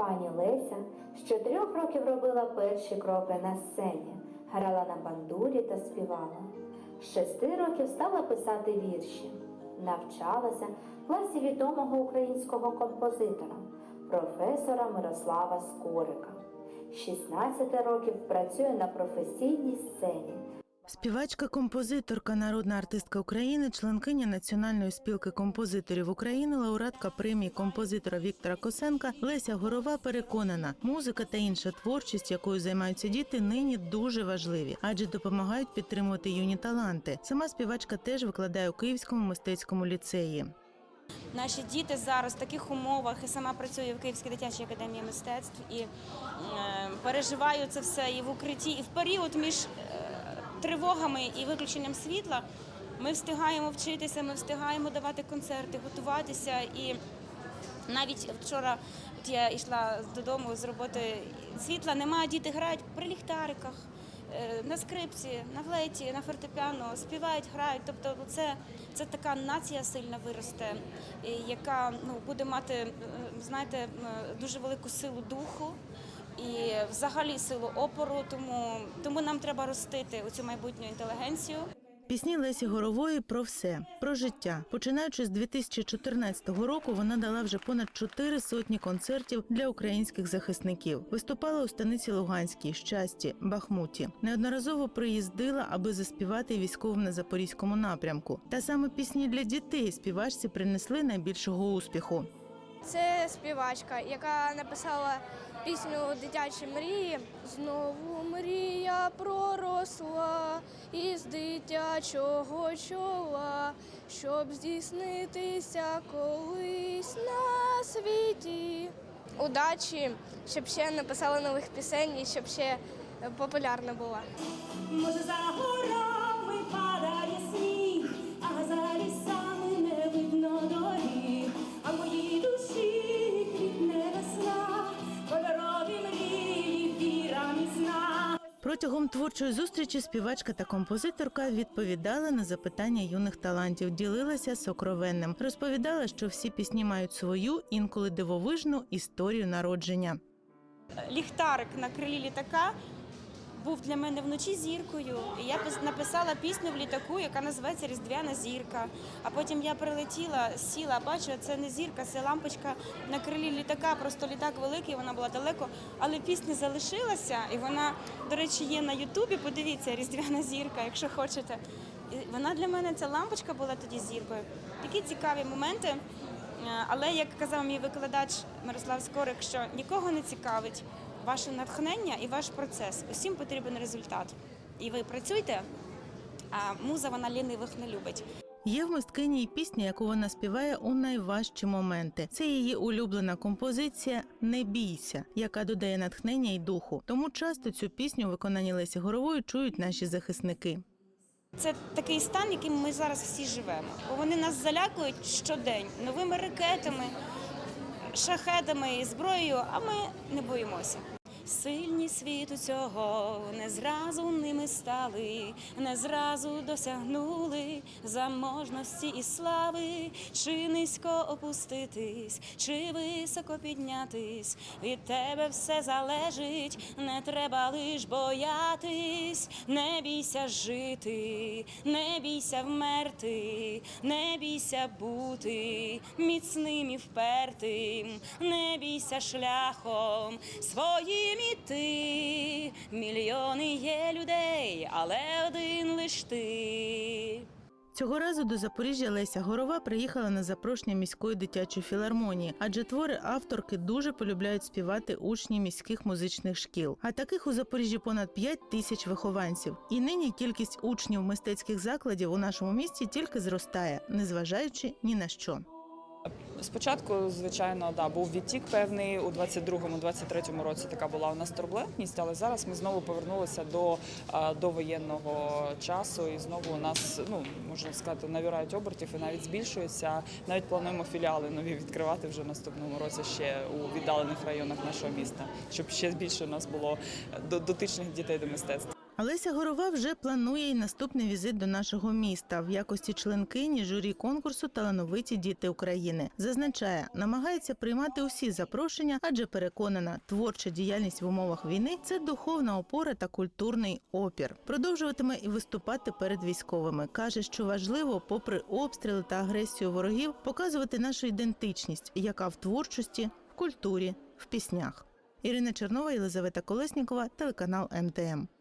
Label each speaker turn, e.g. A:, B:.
A: Пані Леся з чотирьох років робила перші кроки на сцені, грала на бандурі та співала. Шести років стала писати вірші, навчалася в класі відомого українського композитора, професора Мирослава Скорика. З 16 років працює на професійній сцені.
B: Співачка, композиторка, народна артистка України, членкиня Національної спілки композиторів України, лауреатка премії композитора Віктора Косенка Леся Горова переконана, музика та інша творчість, якою займаються діти, нині дуже важливі, адже допомагають підтримувати юні таланти. Сама співачка теж викладає у Київському мистецькому ліцеї.
C: Наші діти зараз в таких умовах і сама працюю в Київській дитячій академії мистецтв і е, переживаю це все і в укритті, і в період між е, тривогами і виключенням світла. Ми встигаємо вчитися, ми встигаємо давати концерти, готуватися. І навіть вчора от я йшла додому з роботи, світла немає, діти грають при ліхтариках. е, На скрипці, на флейті, на фортепіано співають, грають. Тобто, це, це така нація сильна виросте, яка ну, буде мати, е, знаєте, дуже велику силу духу і взагалі силу опору. Тому, тому нам треба ростити оцю майбутню інтелігенцію.
B: Пісні Лесі Горової про все про життя. Починаючи з 2014 року, вона дала вже понад чотири сотні концертів для українських захисників. Виступала у станиці Луганській, щасті, Бахмуті. Неодноразово приїздила, аби заспівати військовим на запорізькому напрямку. Та саме пісні для дітей співачці принесли найбільшого успіху.
D: Це співачка, яка написала пісню Дитячі мрії. Знову мрія проросла із дитячого чола, щоб здійснитися колись на світі. Удачі, щоб ще написала нових пісень і щоб ще популярна була.
E: Може, за горами
B: Протягом творчої зустрічі співачка та композиторка відповідала на запитання юних талантів, ділилася сокровенним, розповідала, що всі пісні мають свою інколи дивовижну історію народження.
C: ліхтарик на крилі літака був для мене вночі зіркою. І я пис- написала пісню в літаку, яка називається Різдвяна зірка. А потім я прилетіла, сіла, бачу, це не зірка, це лампочка на крилі літака. Просто літак великий, вона була далеко. Але пісня залишилася, і вона, до речі, є на Ютубі. Подивіться, Різдвяна зірка, якщо хочете. І вона для мене ця лампочка була тоді зіркою. Такі цікаві моменти. Е, Але як казав мій викладач Мирослав Скорик, що нікого не цікавить ваше натхнення і ваш процес. Усім потрібен результат. І ви працюйте, а муза вона лінивих не любить.
B: Є в мисткині й пісня, яку вона співає у найважчі моменти. Це її улюблена композиція Не бійся, яка додає натхнення й духу. Тому часто цю пісню у виконанні Лесі Горової чують наші захисники.
C: Це такий стан, яким ми зараз всі живемо. Бо вони нас залякують щодень новими ракетами, шахедами і зброєю, а ми не боїмося. Сильні світу цього не зразу ними стали, не зразу досягнули заможності і слави, чи низько опуститись, чи високо піднятись. Від тебе все залежить, не треба лиш боятись, не бійся жити, не бійся вмерти, не бійся бути міцним і впертим, не бійся шляхом своїм іти. Мільйони є людей, але один лиш ти.
B: Цього разу до Запоріжжя Леся Горова приїхала на запрошення міської дитячої філармонії, адже твори авторки дуже полюбляють співати учні міських музичних шкіл. А таких у Запоріжжі понад 5 тисяч вихованців. І нині кількість учнів мистецьких закладів у нашому місті тільки зростає, незважаючи ні на що.
F: Спочатку, звичайно, да, був відтік певний у 22-23 році. Така була у нас турбулентність, але зараз ми знову повернулися до, а, до воєнного часу, і знову у нас ну можна сказати набирають обертів і навіть збільшуються. Навіть плануємо філіали нові відкривати вже наступному році ще у віддалених районах нашого міста, щоб ще більше у нас було до- дотичних дітей до мистецтва.
B: Олеся Горова вже планує й наступний візит до нашого міста в якості членкині журі конкурсу Талановиті діти України. Зазначає, намагається приймати усі запрошення, адже переконана, творча діяльність в умовах війни це духовна опора та культурний опір. Продовжуватиме і виступати перед військовими. каже, що важливо, попри обстріли та агресію ворогів, показувати нашу ідентичність, яка в творчості, в культурі, в піснях. Ірина Чернова, Єлизавета Колеснікова, телеканал МТМ.